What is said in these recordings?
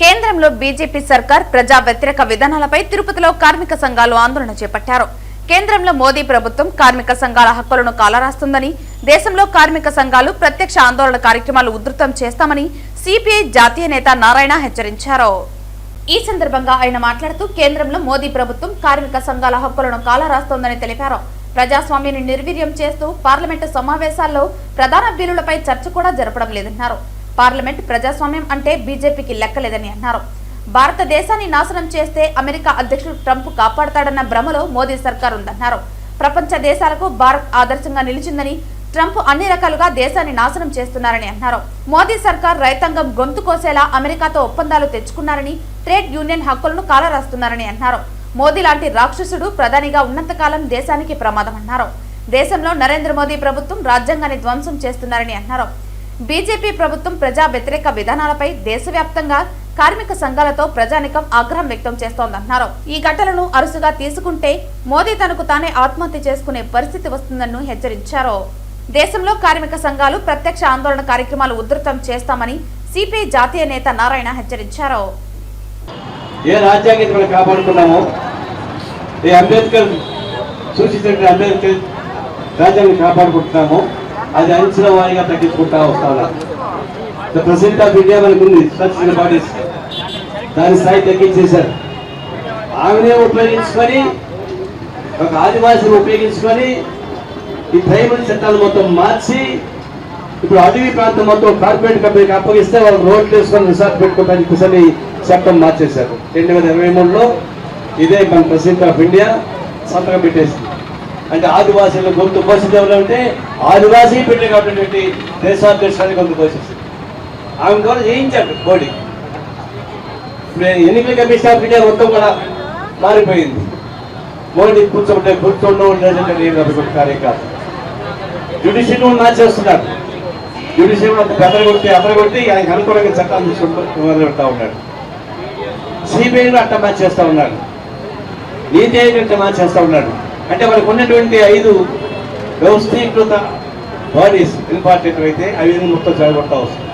కేంద్రంలో బీజేపీ సర్కార్ ప్రజా వ్యతిరేక విధానాలపై తిరుపతిలో కార్మిక సంఘాలు ఆందోళన చేపట్టారు. కేంద్రంలో మోదీ ప్రభుత్వం కార్మిక సంఘాల హక్కులను కాలరాస్తుందని దేశంలో కార్మిక సంఘాలు ప్రత్యక్ష ఆందోళన కార్యక్రమాలు ఉధృతం చేస్తామని సిపిఐ జాతీయ నేత నారాయణ హెచ్చరించారు. ఈ సందర్భంగా ఆయన మాట్లాడుతూ కేంద్రంలో మోదీ ప్రభుత్వం కార్మిక సంఘాల హక్కులను కాలరాస్తోందని తెలిపారు. ప్రజాస్వామ్యాన్ని నిర్వీర్యం చేస్తూ పార్లమెంటు సమావేశాల్లో ప్రధాన బిల్లులపై చర్చ కూడా జరపడం లేదన్నారు. పార్లమెంట్ ప్రజాస్వామ్యం అంటే బీజేపీకి లెక్కలేదని అన్నారు. భారతదేశాన్ని నాశనం చేస్తే అమెరికా అధ్యక్షుడు ట్రంప్ కాపాడతాడన్న భ్రమలో మోదీ సర్కార్ ఉందన్నారు. ప్రపంచ దేశాలకు భారత్ ఆదర్శంగా నిలిచిందని ట్రంప్ అన్ని రకాలుగా దేశాన్ని నాశనం చేస్తున్నారని అన్నారు. మోదీ సర్కార్ రైతాంగం గొంతు కోసేలా అమెరికాతో ఒప్పందాలు తెచ్చుకున్నారని ట్రేడ్ యూనియన్ హక్కులను కాలరాస్తున్నారని అన్నారు. మోదీ లాంటి రాక్షసుడు ప్రధానిగా ఉన్నంతకాలం దేశానికి ప్రమాదం అన్నారు. దేశంలో నరేంద్ర మోదీ ప్రభుత్వం రాజ్యాంగాన్ని ధ్వంసం చేస్తున్నారని అన్నారు. బీజేపీ ప్రభుత్వం ప్రజా వ్యతిరేక విధానాలపై దేశవ్యాప్తంగా కార్మిక సంఘాలతో ప్రజానికం ఆగ్రహం వ్యక్తం చేస్తోందన్నారు ఈ ఘటనను అరుసుగా తీసుకుంటే మోదీ తనకు తానే ఆత్మహత్య చేసుకునే పరిస్థితి వస్తుందని హెచ్చరించారు. దేశంలో కార్మిక సంఘాలు ప్రత్యక్ష ఆందోళన కార్యక్రమాలు ఉధృతం చేస్తామని సిపిఐ జాతీయ నేత నారాయణ హెచ్చరించారు. ఏ మనం కాపాడుకున్నామో ఏ అంబేద్కర్ సూచించిన అంబేద్కర్ రాజ్యాంగం అది అంచిన వారిగా తగ్గించుకుంటా వస్తా ఉన్నాం ద ప్రెసిడెంట్ ఆఫ్ ఇండియా మనకు ఉంది స్వచ్ఛంద బాడీస్ దాని స్థాయి తగ్గించేశారు. ఆమెనే ఉపయోగించుకొని ఒక ఆదివాసిని ఉపయోగించుకొని ఈ ట్రైబల్ చట్టాలు మొత్తం మార్చి ఇప్పుడు అడవి ప్రాంతం మొత్తం కార్పొరేట్ కంపెనీకి అప్పగిస్తే వాళ్ళు రోడ్లు వేసుకొని రిసార్ట్ పెట్టుకుంటారని చెప్పేసి చట్టం మార్చేశారు. రెండు వేల ఇరవై మూడులో ఇదే మన ప్రెసిడెంట్ ఆఫ్ ఇండియా సంతకం పెట్టేసింది. అంటే ఆదివాసీలు గొంతు కోసింది అంటే ఆదివాసీ బిడ్డ కాబట్టి దేశాధ్యక్షాన్ని గొంతు కోసేసింది ఆమె ద్వారా చేయించాడు మోడీ ఇప్పుడు ఎన్నికల కమిషన్ ఆఫ్ ఇండియా మొత్తం కూడా మారిపోయింది. మోడీ కూర్చోబట్టే కూర్చోండి లేదంటే నేను జ్యుడిషియల్ కూడా మార్చేస్తున్నాడు జ్యుడిషియల్ కూడా బెదర కొట్టి అదర కొట్టి ఆయనకు అనుకూలంగా చట్టాలు తీసుకుంటూ మొదలుపెడతా ఉన్నాడు సిబిఐ అట్ట మార్చేస్తా ఉన్నాడు. నీతి ఆయోగ్ అట్ట మార్చేస్తా ఉన్నాడు. అంటే మనకు ఉన్నటువంటి ఐదు వ్యవస్థీకృత బాడీస్ ఇంపార్టెంట్ అయితే అవి మొత్తం జరగొడతా వస్తుంది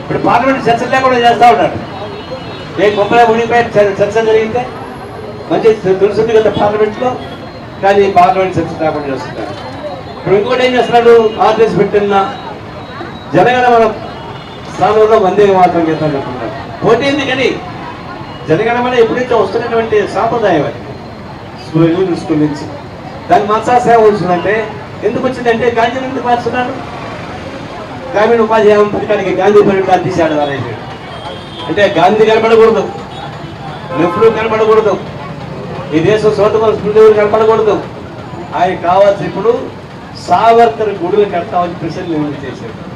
ఇప్పుడు పార్లమెంట్ చర్చలు లేకుండా చేస్తూ ఉన్నాడు ఏ గొప్పగా ఉండిపోయి చర్చ జరిగితే మంచి తెలుసుంది కదా పార్లమెంట్లో కానీ పార్లమెంట్ చర్చ లేకుండా చేస్తున్నారు. ఇప్పుడు ఇంకోటి ఏం చేస్తున్నాడు ఆర్డర్స్ పెట్టిన జనగణ మన స్థానంలో వందే మాత్రం చేద్దాం చెప్తున్నారు పోటీ ఎందుకని జనగణమన మన నుంచో వస్తున్నటువంటి సాంప్రదాయం అది. స్కూల్ స్కూల్ నుంచి. దాన్ని మార్చా సేవ వచ్చిందంటే ఎందుకు వచ్చిందంటే గాంధీ ఎందుకు మార్చున్నాడు గ్రామీణ ఉపాధి హామీ పథకానికి గాంధీ పరిమితాలు తీశాడు అనేది అంటే గాంధీ కనపడకూడదు. నెహ్రూ కనపడకూడదు. ఈ దేశం సోదరు స్మృతి కనపడకూడదు. ఆయన కావాల్సి ఇప్పుడు సావర్కర్ గుడులు కడతామని ప్రశ్న నిర్ణయం చేశాడు.